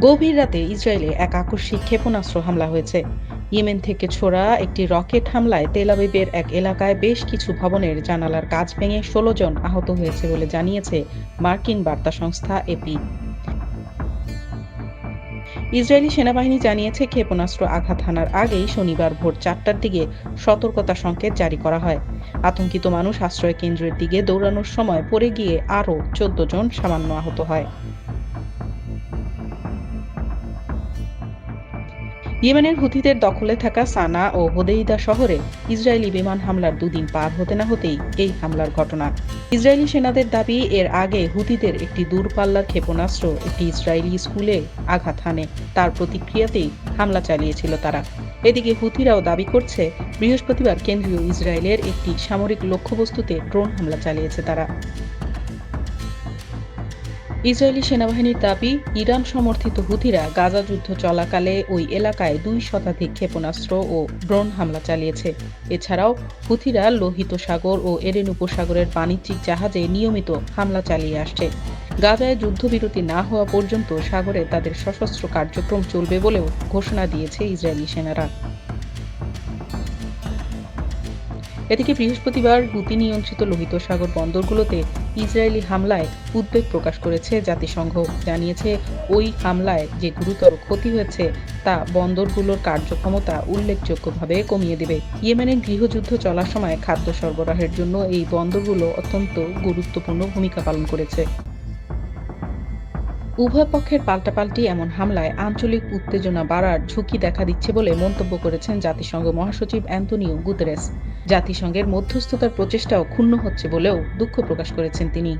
গভীর রাতে ইসরায়েলে এক আকস্মিক ক্ষেপণাস্ত্র হামলা হয়েছে। ইয়েমেন থেকে ছোড়া একটি রকেট হামলায় তেলাবিবের এক এলাকায় বেশ কিছু ভবনের জানালার কাজ ভেঙে ষোলো জন আহত হয়েছে বলে জানিয়েছে মার্কিন বার্তা সংস্থা এপি। ইসরায়েলি সেনাবাহিনী জানিয়েছে ক্ষেপণাস্ত্র আঘাত হানার আগেই শনিবার ভোর চারটার দিকে সতর্কতা সংকেত জারি করা হয়। আতঙ্কিত মানুষ আশ্রয় কেন্দ্রের দিকে দৌড়ানোর সময় পড়ে গিয়ে আরও চোদ্দ জন সামান্য আহত হয়। ইয়েমেনের হুথিদের দখলে থাকা সানা ও হোদেইদা শহরে ইসরায়েলি বিমান হামলার দুদিন পার হতে না হতেই এই হামলার ঘটনা। ইসরায়েলি সেনাদের দাবি, এর আগে হুথিদের একটি দূরপাল্লার ক্ষেপণাস্ত্র একটি ইসরায়েলি স্কুলে আঘাত হানে। তার প্রতিক্রিয়াতেই হামলা চালিয়েছিল তারা। এদিকে হুথিরাও দাবি করছে, বৃহস্পতিবার কেন্দ্রীয় ইসরায়েলের একটি সামরিক লক্ষ্যবস্তুতে ড্রোন হামলা চালিয়েছে তারা। ইসরায়েলি সেনাবাহিনীর দাবি, ইরান সমর্থিত হুথিরা গাজা যুদ্ধ চলাকালে ওই এলাকায় দুই শতাধিক ক্ষেপণাস্ত্র ও ড্রোন হামলা চালিয়েছে। এছাড়াও হুথিরা লোহিত সাগর ও এরেন উপসাগরের বাণিজ্যিক জাহাজে নিয়মিত হামলা চালিয়ে আসছে। গাজায় যুদ্ধবিরতি না হওয়া পর্যন্ত সাগরে তাদের সশস্ত্র কার্যক্রম চলবে বলেও ঘোষণা দিয়েছে ইসরায়েলি সেনারা। এদিকে বৃহস্পতিবার হুতি নিয়ন্ত্রিত লোহিত সাগর বন্দরগুলোতে ইসরায়েলি হামলায় উদ্বেগ প্রকাশ করেছে জাতিসংঘ। জানিয়েছে, ওই হামলায় যে গুরুতর ক্ষতি হয়েছে, তা বন্দরগুলোর কার্যক্ষমতা উল্লেখযোগ্যভাবে কমিয়ে দেবে। ইয়েমেনের গৃহযুদ্ধ চলার সময় খাদ্য সরবরাহের জন্য এই বন্দরগুলো অত্যন্ত গুরুত্বপূর্ণ ভূমিকা পালন করেছে। উভয় পক্ষের পাল্টাপাল্টি এমন হামলায় আঞ্চলিক উত্তেজনা বাড়ার ঝুঁকি দেখা দিচ্ছে বলে মন্তব্য করেছেন জাতিসংঘ মহাসচিব অ্যান্তনিও গুতেরেস। জাতিসংঘের মধ্যস্থতার প্রচেষ্টাও ক্ষুণ্ণ হচ্ছে বলেও দুঃখ প্রকাশ করেছেন তিনি।